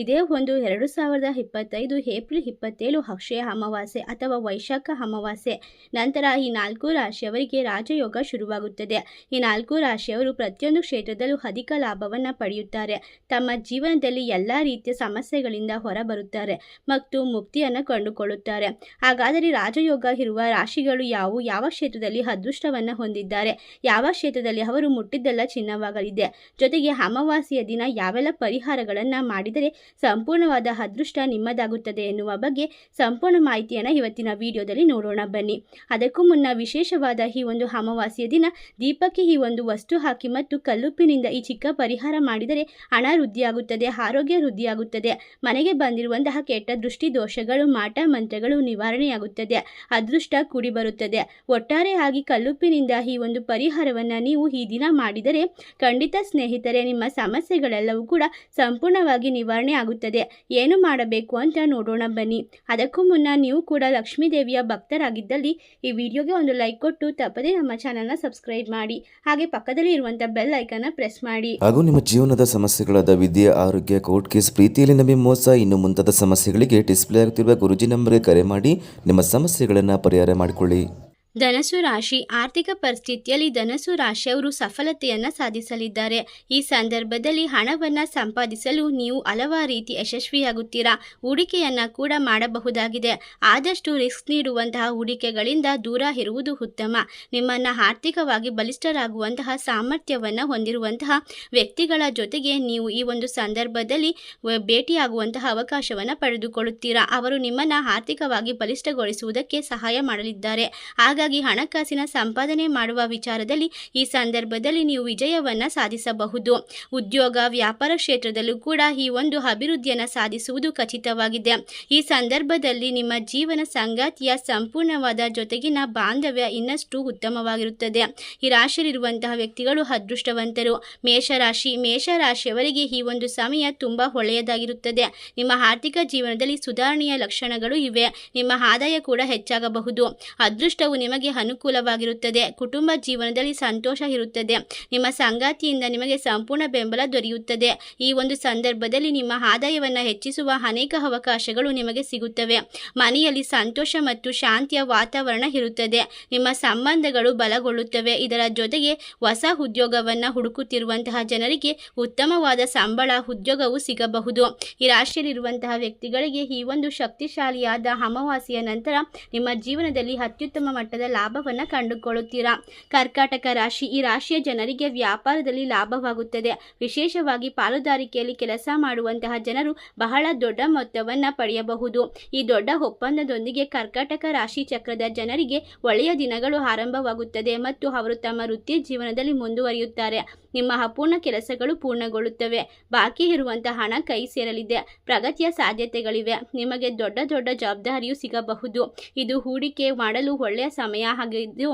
ಇದೇ ಒಂದು ಎರಡು ಸಾವಿರದ ಇಪ್ಪತ್ತೈದು ಏಪ್ರಿಲ್ ಇಪ್ಪತ್ತೇಳು ಅಕ್ಷಯ ಅಮಾವಾಸ್ಯೆ ಅಥವಾ ವೈಶಾಖ ಅಮಾವಾಸ್ಯೆ. ನಂತರ ಈ ನಾಲ್ಕು ರಾಶಿಯವರಿಗೆ ರಾಜಯೋಗ ಶುರುವಾಗುತ್ತದೆ. ಈ ನಾಲ್ಕು ರಾಶಿಯವರು ಪ್ರತಿಯೊಂದು ಕ್ಷೇತ್ರದಲ್ಲೂ ಅಧಿಕ ಲಾಭವನ್ನು ಪಡೆಯುತ್ತಾರೆ. ತಮ್ಮ ಜೀವನದಲ್ಲಿ ಎಲ್ಲ ರೀತಿಯ ಸಮಸ್ಯೆಗಳಿಂದ ಹೊರಬರುತ್ತಾರೆ ಮತ್ತು ಮುಕ್ತಿಯನ್ನು ಕಂಡುಕೊಳ್ಳುತ್ತಾರೆ. ಹಾಗಾದರೆ ರಾಜಯೋಗ ಇರುವ ರಾಶಿಗಳು ಯಾವುವು ಯಾವ ಕ್ಷೇತ್ರದಲ್ಲಿ ಅದೃಷ್ಟವನ್ನು ಹೊಂದಿದ್ದಾರೆ? ಯಾವ ಕ್ಷೇತ್ರದಲ್ಲಿ ಅವರು ಮುಟ್ಟಿದ್ದೆಲ್ಲ ಚಿನ್ನವಾಗಲಿದೆ? ಜೊತೆಗೆ ಅಮಾವಾಸ್ಯೆಯ ದಿನ ಯಾವೆಲ್ಲ ಪರಿಹಾರಗಳನ್ನು ಮಾಡಿದರೆ ಸಂಪೂರ್ಣವಾದ ಅದೃಷ್ಟ ನಿಮ್ಮದಾಗುತ್ತದೆ ಎನ್ನುವ ಬಗ್ಗೆ ಸಂಪೂರ್ಣ ಮಾಹಿತಿಯನ್ನು ಇವತ್ತಿನ ವಿಡಿಯೋದಲ್ಲಿ ನೋಡೋಣ. ಬನ್ನಿ. ಅದಕ್ಕೂ ಮುನ್ನ ವಿಶೇಷವಾದ ಈ ಒಂದು ಅಮಾವಾಸ್ಯ ದಿನ ದೀಪಕ್ಕೆ ಈ ಒಂದು ವಸ್ತು ಹಾಕಿ ಮತ್ತು ಕಲ್ಲುಪ್ಪಿನಿಂದ ಈ ಚಿಕ್ಕ ಪರಿಹಾರ ಮಾಡಿದರೆ ಹಣ ವೃದ್ಧಿಯಾಗುತ್ತದೆ, ಆರೋಗ್ಯ ವೃದ್ಧಿಯಾಗುತ್ತದೆ. ಮನೆಗೆ ಬಂದಿರುವಂತಹ ಕೆಟ್ಟ ದೃಷ್ಟಿ, ದೋಷಗಳು, ಮಾಟ, ಮಂತ್ರಗಳು ನಿವಾರಣೆಯಾಗುತ್ತದೆ. ಅದೃಷ್ಟ ಕೂಡಿ ಬರುತ್ತದೆ ಒಟ್ಟಾರೆಯಾಗಿ ಕಲ್ಲುಪ್ಪಿನಿಂದ ಈ ಒಂದು ಪರಿಹಾರವನ್ನು ನೀವು ಈ ದಿನ ಮಾಡಿದರೆ ಖಂಡಿತ ಸ್ನೇಹಿತರೆ, ನಿಮ್ಮ ಸಮಸ್ಯೆಗಳೆಲ್ಲವೂ ಕೂಡ ಸಂಪೂರ್ಣವಾಗಿ ನಿವಾರಣೆ ಆಗುತ್ತದೆ. ಏನು ಮಾಡಬೇಕು ಅಂತ ನೋಡೋಣ ಬನ್ನಿ. ಅದಕ್ಕೂ ಮುನ್ನ ನೀವು ಕೂಡ ಲಕ್ಷ್ಮೀ ದೇವಿಯ ಭಕ್ತರಾಗಿದ್ದಲ್ಲಿ ಈ ವಿಡಿಯೋಗೆ ಒಂದು ಲೈಕ್ ಕೊಟ್ಟು ತಪ್ಪದೇ ನಮ್ಮ ಚಾನಲ್ನ ಸಬ್ಸ್ಕ್ರೈಬ್ ಮಾಡಿ. ಹಾಗೆ ಪಕ್ಕದಲ್ಲಿ ಇರುವಂಥ ಬೆಲ್ ಐಕನ್ನ ಪ್ರೆಸ್ ಮಾಡಿ. ಹಾಗೂ ನಿಮ್ಮ ಜೀವನದ ಸಮಸ್ಯೆಗಳಾದ ವಿದ್ಯೆ, ಆರೋಗ್ಯ, ಕೋರ್ಟ್ ಕೇಸ್ ಪ್ರೀತಿಯಲ್ಲಿ ನಮಗೆ ಮೋಸ, ಇನ್ನು ಮುಂತಾದ ಸಮಸ್ಯೆಗಳಿಗೆ ಡಿಸ್ಪ್ಲೇ ಆಗುತ್ತಿರುವ ಗುರುಜಿ ನಂಬರ್ಗೆ ಕರೆ ಮಾಡಿ ನಿಮ್ಮ ಸಮಸ್ಯೆಗಳನ್ನು ಪರಿಹಾರ ಮಾಡಿಕೊಳ್ಳಿ. ಧನಸು ರಾಶಿ ಆರ್ಥಿಕ ಪರಿಸ್ಥಿತಿಯಲ್ಲಿ ಧನಸು ರಾಶಿಯವರು ಸಫಲತೆಯನ್ನು ಸಾಧಿಸಲಿದ್ದಾರೆ. ಈ ಸಂದರ್ಭದಲ್ಲಿ ಹಣವನ್ನು ಸಂಪಾದಿಸಲು ನೀವು ಹಲವಾರು ರೀತಿ ಯಶಸ್ವಿಯಾಗುತ್ತೀರಾ? ಹೂಡಿಕೆಯನ್ನು ಕೂಡ ಮಾಡಬಹುದಾಗಿದೆ. ಆದಷ್ಟು ರಿಸ್ಕ್ ನೀಡುವಂತಹ ಹೂಡಿಕೆಗಳಿಂದ ದೂರ ಇರುವುದು ಉತ್ತಮ. ನಿಮ್ಮನ್ನು ಆರ್ಥಿಕವಾಗಿ ಬಲಿಷ್ಠರಾಗುವಂತಹ ಸಾಮರ್ಥ್ಯವನ್ನು ಹೊಂದಿರುವಂತಹ ವ್ಯಕ್ತಿಗಳ ಜೊತೆಗೆ ನೀವು ಈ ಒಂದು ಸಂದರ್ಭದಲ್ಲಿ ಭೇಟಿಯಾಗುವಂತಹ ಅವಕಾಶವನ್ನು ಪಡೆದುಕೊಳ್ಳುತ್ತೀರಾ? ಅವರು ನಿಮ್ಮನ್ನು ಆರ್ಥಿಕವಾಗಿ ಬಲಿಷ್ಠಗೊಳಿಸುವುದಕ್ಕೆ ಸಹಾಯ ಮಾಡಲಿದ್ದಾರೆ. ಹಾಗಾಗಿ ಹಣಕಾಸಿನ ಸಂಪಾದನೆ ಮಾಡುವ ವಿಚಾರದಲ್ಲಿ ಈ ಸಂದರ್ಭದಲ್ಲಿ ನೀವು ವಿಜಯವನ್ನು ಸಾಧಿಸಬಹುದು. ಉದ್ಯೋಗ, ವ್ಯಾಪಾರ ಕ್ಷೇತ್ರದಲ್ಲೂ ಕೂಡ ಈ ಒಂದು ಅಭಿವೃದ್ಧಿಯನ್ನು ಸಾಧಿಸುವುದು ಖಚಿತವಾಗಿದೆ. ಈ ಸಂದರ್ಭದಲ್ಲಿ ನಿಮ್ಮ ಜೀವನ ಸಂಗಾತಿಯ ಸಂಪೂರ್ಣವಾದ ಜೊತೆಗಿನ ಬಾಂಧವ್ಯ ಇನ್ನಷ್ಟು ಉತ್ತಮವಾಗಿರುತ್ತದೆ. ಈ ರಾಶಿಯಲ್ಲಿರುವಂತಹ ವ್ಯಕ್ತಿಗಳು ಅದೃಷ್ಟವಂತರು. ಮೇಷರಾಶಿ, ಮೇಷರಾಶಿಯವರಿಗೆ ಈ ಒಂದು ಸಮಯ ತುಂಬ ಒಳ್ಳೆಯದಾಗಿರುತ್ತದೆ. ನಿಮ್ಮ ಆರ್ಥಿಕ ಜೀವನದಲ್ಲಿ ಸುಧಾರಣೆಯ ಲಕ್ಷಣಗಳು ಇವೆ. ನಿಮ್ಮ ಆದಾಯ ಕೂಡ ಹೆಚ್ಚಾಗಬಹುದು. ಅದೃಷ್ಟವು ನಿಮಗೆ ಅನುಕೂಲವಾಗಿರುತ್ತದೆ. ಕುಟುಂಬ ಜೀವನದಲ್ಲಿ ಸಂತೋಷ ಇರುತ್ತದೆ. ನಿಮ್ಮ ಸಂಗಾತಿಯಿಂದ ನಿಮಗೆ ಸಂಪೂರ್ಣ ಬೆಂಬಲ ದೊರೆಯುತ್ತದೆ. ಈ ಒಂದು ಸಂದರ್ಭದಲ್ಲಿ ನಿಮ್ಮ ಆದಾಯವನ್ನು ಹೆಚ್ಚಿಸುವ ಅನೇಕ ಅವಕಾಶಗಳು ನಿಮಗೆ ಸಿಗುತ್ತವೆ. ಮನೆಯಲ್ಲಿ ಸಂತೋಷ ಮತ್ತು ಶಾಂತಿಯ ವಾತಾವರಣ ಇರುತ್ತದೆ. ನಿಮ್ಮ ಸಂಬಂಧಗಳು ಬಲಗೊಳ್ಳುತ್ತವೆ. ಇದರ ಜೊತೆಗೆ ಹೊಸ ಉದ್ಯೋಗವನ್ನು ಹುಡುಕುತ್ತಿರುವಂತಹ ಜನರಿಗೆ ಉತ್ತಮವಾದ ಸಂಬಳ, ಉದ್ಯೋಗವು ಸಿಗಬಹುದು. ಈ ರಾಶಿಯಲ್ಲಿರುವಂತಹ ವ್ಯಕ್ತಿಗಳಿಗೆ ಈ ಒಂದು ಶಕ್ತಿಶಾಲಿಯಾದ ಅಮಾವಾಸ್ಯೆಯ ನಂತರ ನಿಮ್ಮ ಜೀವನದಲ್ಲಿ ಅತ್ಯುತ್ತಮ ಮಟ್ಟದ ಲಾಭವನ್ನು ಕಂಡುಕೊಳ್ಳುತ್ತೀರಾ? ಕರ್ಕಾಟಕ ರಾಶಿ, ಈ ರಾಶಿಯ ಜನರಿಗೆ ವ್ಯಾಪಾರದಲ್ಲಿ ಲಾಭವಾಗುತ್ತದೆ. ವಿಶೇಷವಾಗಿ ಪಾಲುದಾರಿಕೆಯಲ್ಲಿ ಕೆಲಸ ಮಾಡುವಂತಹ ಜನರು ಬಹಳ ದೊಡ್ಡ ಮೊತ್ತವನ್ನು ಪಡೆಯಬಹುದು. ಈ ದೊಡ್ಡ ಒಪ್ಪಂದದೊಂದಿಗೆ ಕರ್ಕಾಟಕ ರಾಶಿ ಚಕ್ರದ ಜನರಿಗೆ ಒಳ್ಳೆಯ ದಿನಗಳು ಆರಂಭವಾಗುತ್ತದೆ ಮತ್ತು ಅವರು ತಮ್ಮ ವೃತ್ತಿ ಜೀವನದಲ್ಲಿ ಮುಂದುವರಿಯುತ್ತಾರೆ. ನಿಮ್ಮ ಅಪೂರ್ಣ ಕೆಲಸಗಳು ಪೂರ್ಣಗೊಳ್ಳುತ್ತವೆ. ಬಾಕಿ ಇರುವಂತಹ ಹಣ ಕೈ ಸೇರಲಿದೆ. ಪ್ರಗತಿಯ ಸಾಧ್ಯತೆಗಳಿವೆ. ನಿಮಗೆ ದೊಡ್ಡ ದೊಡ್ಡ ಜವಾಬ್ದಾರಿಯು ಸಿಗಬಹುದು. ಇದು ಹೂಡಿಕೆ ಮಾಡಲು ಒಳ್ಳೆಯ ಸಮಯ ಆಗಿದ್ದು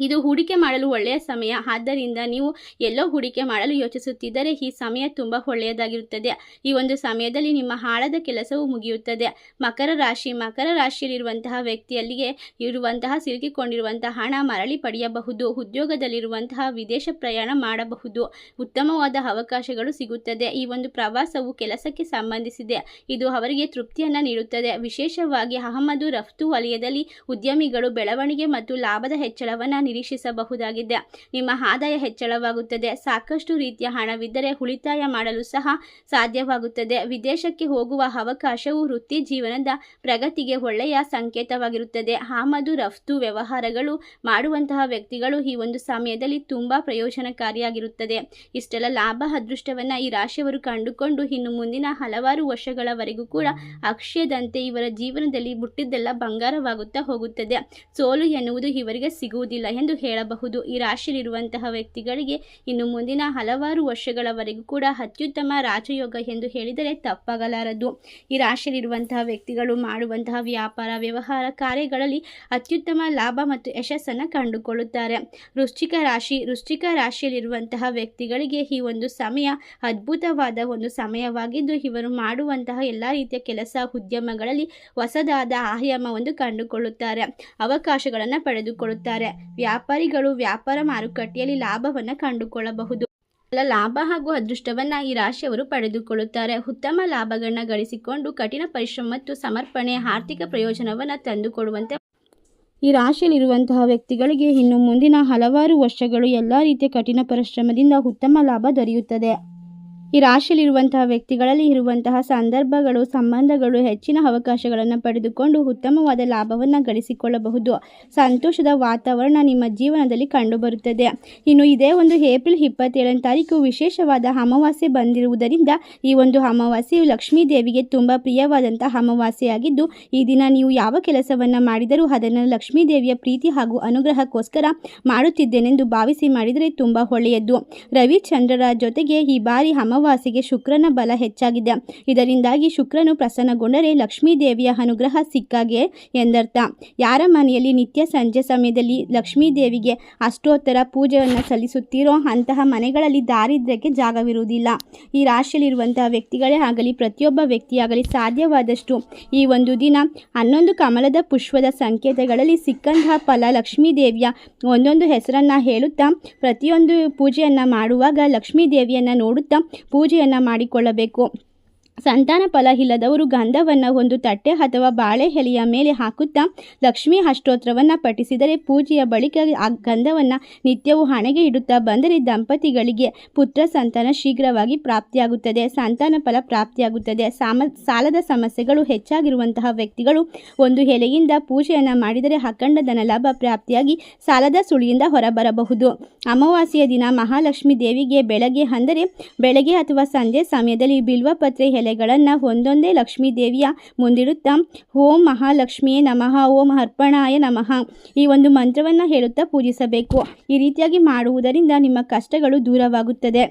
ಇದು ಹೂಡಿಕೆ ಮಾಡಲು ಒಳ್ಳೆಯ ಸಮಯ. ಆದ್ದರಿಂದ ನೀವು ಎಲ್ಲೋ ಹೂಡಿಕೆ ಮಾಡಲು ಯೋಚಿಸುತ್ತಿದ್ದರೆ ಈ ಸಮಯ ತುಂಬ ಒಳ್ಳೆಯದಾಗಿರುತ್ತದೆ. ಈ ಒಂದು ಸಮಯದಲ್ಲಿ ನಿಮ್ಮ ಹಾಳದ ಕೆಲಸವು ಮುಗಿಯುತ್ತದೆ. ಮಕರ ರಾಶಿ. ಮಕರ ರಾಶಿಯಲ್ಲಿರುವಂತಹ ವ್ಯಕ್ತಿಯಲ್ಲಿಗೆ ಇರುವಂತಹ ಸಿಲುಕಿಕೊಂಡಿರುವಂತಹ ಹಣ ಮರಳಿ ಪಡೆಯಬಹುದು. ಉದ್ಯೋಗದಲ್ಲಿರುವಂತಹ ವಿದೇಶ ಪ್ರಯಾಣ ಮಾಡಬಹುದು. ಉತ್ತಮವಾದ ಅವಕಾಶಗಳು ಸಿಗುತ್ತದೆ. ಈ ಒಂದು ಪ್ರವಾಸವು ಕೆಲಸಕ್ಕೆ ಸಂಬಂಧಿಸಿದೆ. ಇದು ಅವರಿಗೆ ತೃಪ್ತಿಯನ್ನು ನೀಡುತ್ತದೆ. ವಿಶೇಷವಾಗಿ ಅಹಮದು ರಫ್ತು ವಲಯದಲ್ಲಿ ಉದ್ಯಮಿಗಳು ಬೆಳವಣಿಗೆ ಮತ್ತು ಲಾಭದ ಹೆಚ್ಚಳವನ್ನು ನಿರೀಕ್ಷಿಸಬಹುದಾಗಿದೆ. ನಿಮ್ಮ ಆದಾಯ ಹೆಚ್ಚಳವಾಗುತ್ತದೆ. ಸಾಕಷ್ಟು ರೀತಿಯ ಹಣವಿದ್ದರೆ ಉಳಿತಾಯ ಮಾಡಲು ಸಹ ಸಾಧ್ಯವಾಗುತ್ತದೆ. ವಿದೇಶಕ್ಕೆ ಹೋಗುವ ಅವಕಾಶವು ವೃತ್ತಿ ಜೀವನದ ಪ್ರಗತಿಗೆ ಒಳ್ಳೆಯ ಸಂಕೇತವಾಗಿರುತ್ತದೆ. ಆಮದು, ರಫ್ತು ವ್ಯವಹಾರಗಳು ಮಾಡುವಂತಹ ವ್ಯಕ್ತಿಗಳು ಈ ಒಂದು ಸಮಯದಲ್ಲಿ ತುಂಬ ಪ್ರಯೋಜನಕಾರಿಯಾಗಿರುತ್ತದೆ. ಇಷ್ಟೆಲ್ಲ ಲಾಭ ಅದೃಷ್ಟವನ್ನು ಈ ರಾಶಿಯವರು ಕಂಡುಕೊಂಡು ಇನ್ನು ಮುಂದಿನ ಹಲವಾರು ವರ್ಷಗಳವರೆಗೂ ಕೂಡ ಅಕ್ಷಯದಂತೆ ಇವರ ಜೀವನದಲ್ಲಿ ಮುಟ್ಟಿದ್ದೆಲ್ಲ ಬಂಗಾರವಾಗುತ್ತಾ ಹೋಗುತ್ತದೆ. ಸೋಲು ಎನ್ನುವುದು ಇವರಿಗೆ ಸಿಗುವುದಿಲ್ಲ. ಎಂದು ಹೇಳಬಹುದು. ಈ ರಾಶಿಯಲ್ಲಿರುವಂತಹ ವ್ಯಕ್ತಿಗಳಿಗೆ ಇನ್ನು ಮುಂದಿನ ಹಲವಾರು ವರ್ಷಗಳವರೆಗೂ ಕೂಡ ಅತ್ಯುತ್ತಮ ರಾಜಯೋಗ ಎಂದು ಹೇಳಿದರೆ ತಪ್ಪಾಗಲಾರದು. ಈ ರಾಶಿಯಲ್ಲಿರುವಂತಹ ವ್ಯಕ್ತಿಗಳು ಮಾಡುವಂತಹ ವ್ಯಾಪಾರ, ವ್ಯವಹಾರ ಕಾರ್ಯಗಳಲ್ಲಿ ಅತ್ಯುತ್ತಮ ಲಾಭ ಮತ್ತು ಯಶಸ್ಸನ್ನು ಕಂಡುಕೊಳ್ಳುತ್ತಾರೆ. ವೃಶ್ಚಿಕ ರಾಶಿ, ವೃಶ್ಚಿಕ ರಾಶಿಯಲ್ಲಿರುವಂತಹ ವ್ಯಕ್ತಿಗಳಿಗೆ ಈ ಒಂದು ಸಮಯ ಅದ್ಭುತವಾದ ಒಂದು ಸಮಯವಾಗಿದ್ದು, ಇವರು ಮಾಡುವಂತಹ ಎಲ್ಲ ರೀತಿಯ ಕೆಲಸ, ಉದ್ಯಮಗಳಲ್ಲಿ ಹೊಸದಾದ ಆಯಾಮವನ್ನು ಕಂಡುಕೊಳ್ಳುತ್ತಾರೆ, ಅವಕಾಶಗಳನ್ನು ಪಡೆದುಕೊಳ್ಳುತ್ತಾರೆ. ವ್ಯಾಪಾರಿಗಳು ವ್ಯಾಪಾರ ಮಾರುಕಟ್ಟೆಯಲ್ಲಿ ಲಾಭವನ್ನು ಕಂಡುಕೊಳ್ಳಬಹುದು. ಲಾಭ ಹಾಗೂ ಅದೃಷ್ಟವನ್ನ ಈ ರಾಶಿಯವರು ಪಡೆದುಕೊಳ್ಳುತ್ತಾರೆ. ಉತ್ತಮ ಲಾಭಗಳನ್ನ ಗಳಿಸಿಕೊಂಡು ಕಠಿಣ ಪರಿಶ್ರಮ ಮತ್ತು ಸಮರ್ಪಣೆ, ಆರ್ಥಿಕ ಪ್ರಯೋಜನವನ್ನು ತಂದುಕೊಡುವಂತೆ ಈ ರಾಶಿಯಲ್ಲಿರುವಂತಹ ವ್ಯಕ್ತಿಗಳಿಗೆ ಇನ್ನು ಮುಂದಿನ ಹಲವಾರು ವರ್ಷಗಳು ಎಲ್ಲ ರೀತಿಯ ಕಠಿಣ ಪರಿಶ್ರಮದಿಂದ ಉತ್ತಮ ಲಾಭ ದೊರೆಯುತ್ತದೆ. ಈ ರಾಶಿಯಲ್ಲಿರುವಂತಹ ವ್ಯಕ್ತಿಗಳಲ್ಲಿ ಇರುವಂತಹ ಸಂದರ್ಭಗಳು, ಸಂಬಂಧಗಳು, ಹೆಚ್ಚಿನ ಅವಕಾಶಗಳನ್ನು ಪಡೆದುಕೊಂಡು ಉತ್ತಮವಾದ ಲಾಭವನ್ನು ಗಳಿಸಿಕೊಳ್ಳಬಹುದು. ಸಂತೋಷದ ವಾತಾವರಣ ನಿಮ್ಮ ಜೀವನದಲ್ಲಿ ಕಂಡುಬರುತ್ತದೆ. ಇನ್ನು ಇದೇ ಒಂದು ಏಪ್ರಿಲ್ ಇಪ್ಪತ್ತೇಳನೇ ತಾರೀಕು ವಿಶೇಷವಾದ ಅಮಾವಾಸ್ಯೆ ಬಂದಿರುವುದರಿಂದ ಈ ಒಂದು ಅಮಾವಾಸ್ಯೆಯು ಲಕ್ಷ್ಮೀ ದೇವಿಗೆ ತುಂಬ ಪ್ರಿಯವಾದಂತಹ ಅಮಾವಾಸ್ಯೆಯಾಗಿದ್ದು, ಈ ದಿನ ನೀವು ಯಾವ ಕೆಲಸವನ್ನು ಮಾಡಿದರೂ ಅದನ್ನು ಲಕ್ಷ್ಮೀ ದೇವಿಯ ಪ್ರೀತಿ ಹಾಗೂ ಅನುಗ್ರಹಕ್ಕೋಸ್ಕರ ಮಾಡುತ್ತಿದ್ದೇನೆಂದು ಭಾವಿಸಿ ಮಾಡಿದರೆ ತುಂಬ ಒಳ್ಳೆಯದು. ರವಿಚಂದ್ರರ ಜೊತೆಗೆ ಈ ಬಾರಿ ಅಮಾವಾಸ್ಯೆಗೆ ಶುಕ್ರನ ಬಲ ಹೆಚ್ಚಾಗಿದೆ. ಇದರಿಂದಾಗಿ ಶುಕ್ರನು ಪ್ರಸನ್ನಗೊಂಡರೆ ಲಕ್ಷ್ಮೀ ದೇವಿಯ ಅನುಗ್ರಹ ಸಿಕ್ಕಾಗೆ ಎಂದರ್ಥ. ಯಾರ ಮನೆಯಲ್ಲಿ ನಿತ್ಯ ಸಂಜೆ ಸಮಯದಲ್ಲಿ ಲಕ್ಷ್ಮೀ ದೇವಿಗೆ ಅಷ್ಟೋತ್ತರ ಪೂಜೆಯನ್ನು ಸಲ್ಲಿಸುತ್ತೀರೋ ಅಂತಹ ಮನೆಗಳಲ್ಲಿ ದಾರಿದ್ರ್ಯಕ್ಕೆ ಜಾಗವಿರುವುದಿಲ್ಲ. ಈ ರಾಶಿಯಲ್ಲಿರುವಂತಹ ವ್ಯಕ್ತಿಗಳೇ ಆಗಲಿ, ಪ್ರತಿಯೊಬ್ಬ ವ್ಯಕ್ತಿಯಾಗಲಿ ಸಾಧ್ಯವಾದಷ್ಟು ಈ ಒಂದು ದಿನ ಹನ್ನೊಂದು ಕಮಲದ ಪುಷ್ಪದ ಸಂಕೇತಗಳಲ್ಲಿ ಸಿಕ್ಕಂತಹ ಫಲ ಲಕ್ಷ್ಮೀ ದೇವಿಯ ಒಂದೊಂದು ಹೆಸರನ್ನು ಹೇಳುತ್ತಾ, ಪ್ರತಿಯೊಂದು ಪೂಜೆಯನ್ನು ಮಾಡುವಾಗ ಲಕ್ಷ್ಮೀ ದೇವಿಯನ್ನು ನೋಡುತ್ತಾ ಪೂಜೆಯನ್ನು ಮಾಡಿಕೊಳ್ಳಬೇಕು. ಸಂತಾನ ಫಲ ಇಲ್ಲದವರು ಗಂಧವನ್ನು ಒಂದು ತಟ್ಟೆ ಅಥವಾ ಬಾಳೆ ಎಲೆಯ ಮೇಲೆ ಹಾಕುತ್ತಾ ಲಕ್ಷ್ಮೀ ಅಷ್ಟೋತ್ರವನ್ನು ಪಠಿಸಿದರೆ ಪೂಜೆಯ ಬಳಿಕ ಆ ಗಂಧವನ್ನು ನಿತ್ಯವೂ ಹಣೆಗೆ ಇಡುತ್ತಾ ಬಂದರೆ ದಂಪತಿಗಳಿಗೆ ಪುತ್ರ ಸಂತಾನ ಶೀಘ್ರವಾಗಿ ಪ್ರಾಪ್ತಿಯಾಗುತ್ತದೆ. ಸಂತಾನ ಫಲ ಪ್ರಾಪ್ತಿಯಾಗುತ್ತದೆ. ಸಾಮ, ಸಾಲದ ಸಮಸ್ಯೆಗಳು ಹೆಚ್ಚಾಗಿರುವಂತಹ ವ್ಯಕ್ತಿಗಳು ಒಂದು ಎಲೆಯಿಂದ ಪೂಜೆಯನ್ನು ಮಾಡಿದರೆ ಅಖಂಡ ಧನಲಾಭ ಪ್ರಾಪ್ತಿಯಾಗಿ ಸಾಲದ ಸುಳಿಯಿಂದ ಹೊರಬರಬಹುದು. ಅಮಾವಾಸ್ಯೆಯ ದಿನ ಮಹಾಲಕ್ಷ್ಮಿ ದೇವಿಗೆ ಬೆಳಗ್ಗೆ ಅಂದರೆ ಬೆಳಗ್ಗೆ ಅಥವಾ ಸಂಜೆ ಸಮಯದಲ್ಲಿ ಬಿಲ್ವಪತ್ರೆ ಎಲೆಗಳನ್ನು ಒಂದೊಂದೇ ಲಕ್ಷ್ಮೀ ದೇವಿಯ ಮುಂದಿಡುತ್ತಾ, ಓಂ ಮಹಾಲಕ್ಷ್ಮಿಯೇ ನಮಃ, ಓಂ ಅರ್ಪಣಾಯ ನಮಃ ಈ ಒಂದು ಮಂತ್ರವನ್ನು ಹೇಳುತ್ತಾ ಪೂಜಿಸಬೇಕು. ಈ ರೀತಿಯಾಗಿ ಮಾಡುವುದರಿಂದ ನಿಮ್ಮ ಕಷ್ಟಗಳು ದೂರವಾಗುತ್ತದೆ.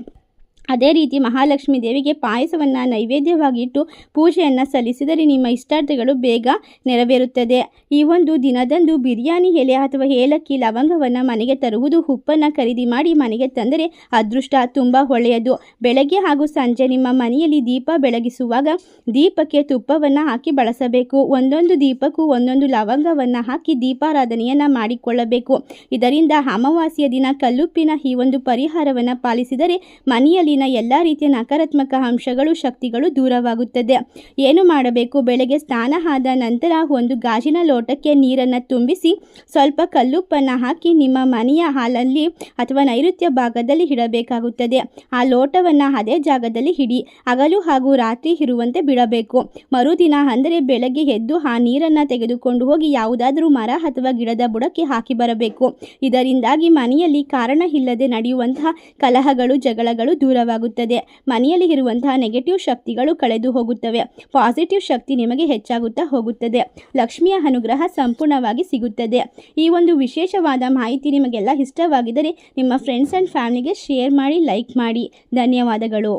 ಅದೇ ರೀತಿ ಮಹಾಲಕ್ಷ್ಮಿ ದೇವಿಗೆ ಪಾಯಸವನ್ನು ನೈವೇದ್ಯವಾಗಿಟ್ಟು ಪೂಜೆಯನ್ನು ಸಲ್ಲಿಸಿದರೆ ನಿಮ್ಮ ಇಷ್ಟಾರ್ಥಗಳು ಬೇಗ ನೆರವೇರುತ್ತದೆ. ಈ ಒಂದು ದಿನದಂದು ಬಿರಿಯಾನಿ ಎಲೆ ಅಥವಾ ಏಲಕ್ಕಿ ಲವಂಗವನ್ನು ಮನೆಗೆ ತರುವುದು ಉಪ್ಪನ್ನು ಖರೀದಿ ಮಾಡಿ ಮನೆಗೆ ತಂದರೆ ಅದೃಷ್ಟ ತುಂಬ ಒಳ್ಳೆಯದು. ಬೆಳಗ್ಗೆ ಹಾಗೂ ಸಂಜೆ ನಿಮ್ಮ ಮನೆಯಲ್ಲಿ ದೀಪ ಬೆಳಗಿಸುವಾಗ ದೀಪಕ್ಕೆ ತುಪ್ಪವನ್ನು ಹಾಕಿ ಬಳಸಬೇಕು. ಒಂದೊಂದು ದೀಪಕ್ಕೂ ಒಂದೊಂದು ಲವಂಗವನ್ನು ಹಾಕಿ ದೀಪಾರಾಧನೆಯನ್ನು ಮಾಡಿಕೊಳ್ಳಬೇಕು. ಇದರಿಂದ ಅಮಾವಾಸ್ಯೆಯ ದಿನ ಕಲ್ಲುಪ್ಪಿನ ಈ ಒಂದು ಪರಿಹಾರವನ್ನು ಪಾಲಿಸಿದರೆ ಮನೆಯಲ್ಲಿನ ಎಲ್ಲ ರೀತಿಯ ನಕಾರಾತ್ಮಕ ಅಂಶಗಳು, ಶಕ್ತಿಗಳು ದೂರವಾಗುತ್ತದೆ. ಏನು ಮಾಡಬೇಕು? ಬೆಳಗ್ಗೆ ಸ್ನಾನ ಆದ ನಂತರ ಒಂದು ಗಾಜಿನ ಲೋಟಕ್ಕೆ ನೀರನ್ನು ತುಂಬಿಸಿ, ಸ್ವಲ್ಪ ಕಲ್ಲುಪ್ಪನ್ನು ಹಾಕಿ ನಿಮ್ಮ ಮನೆಯ ಹಾಲಲ್ಲಿ ಅಥವಾ ನೈಋತ್ಯ ಭಾಗದಲ್ಲಿ ಇಡಬೇಕಾಗುತ್ತದೆ. ಆ ಲೋಟವನ್ನು ಅದೇ ಜಾಗದಲ್ಲಿ ಹಿಡಿ ಹಗಲು ಹಾಗೂ ರಾತ್ರಿ ಇರುವಂತೆ ಬಿಡಬೇಕು. ಮರುದಿನ ಅಂದರೆ ಬೆಳಗ್ಗೆ ಎದ್ದು ಆ ನೀರನ್ನು ತೆಗೆದುಕೊಂಡು ಹೋಗಿ ಯಾವುದಾದರೂ ಮರ ಅಥವಾ ಗಿಡದ ಬುಡಕ್ಕೆ ಹಾಕಿ ಬರಬೇಕು. ಇದರಿಂದಾಗಿ ಮನೆಯಲ್ಲಿ ಕಾರಣ ಇಲ್ಲದೆ ನಡೆಯುವಂತಹ ಕಲಹಗಳು, ಜಗಳಗಳು ದೂರವಾಗುತ್ತದೆ ಮನೆಯಲ್ಲಿ ಇರುವಂತಹ ನೆಗೆಟಿವ್ ಶಕ್ತಿಗಳು ಕಳೆದು ಹೋಗುತ್ತವೆ. ಪಾಸಿಟಿವ್ ಶಕ್ತಿ ನಿಮಗೆ ಹೆಚ್ಚಾಗುತ್ತಾ ಹೋಗುತ್ತದೆ. ಲಕ್ಷ್ಮಿಯ ಅನುಗ್ರಹ ಸಂಪೂರ್ಣವಾಗಿ ಸಿಗುತ್ತದೆ. ಈ ಒಂದು ವಿಶೇಷವಾದ ಮಾಹಿತಿ ನಿಮಗೆಲ್ಲ ಇಷ್ಟವಾಗಿದ್ದರೆ ನಿಮ್ಮ ಫ್ರೆಂಡ್ಸ್ ಆ್ಯಂಡ್ ಫ್ಯಾಮಿಲಿಗೆ ಶೇರ್ ಮಾಡಿ ಲೈಕ್ ಮಾಡಿ. ಧನ್ಯವಾದಗಳು.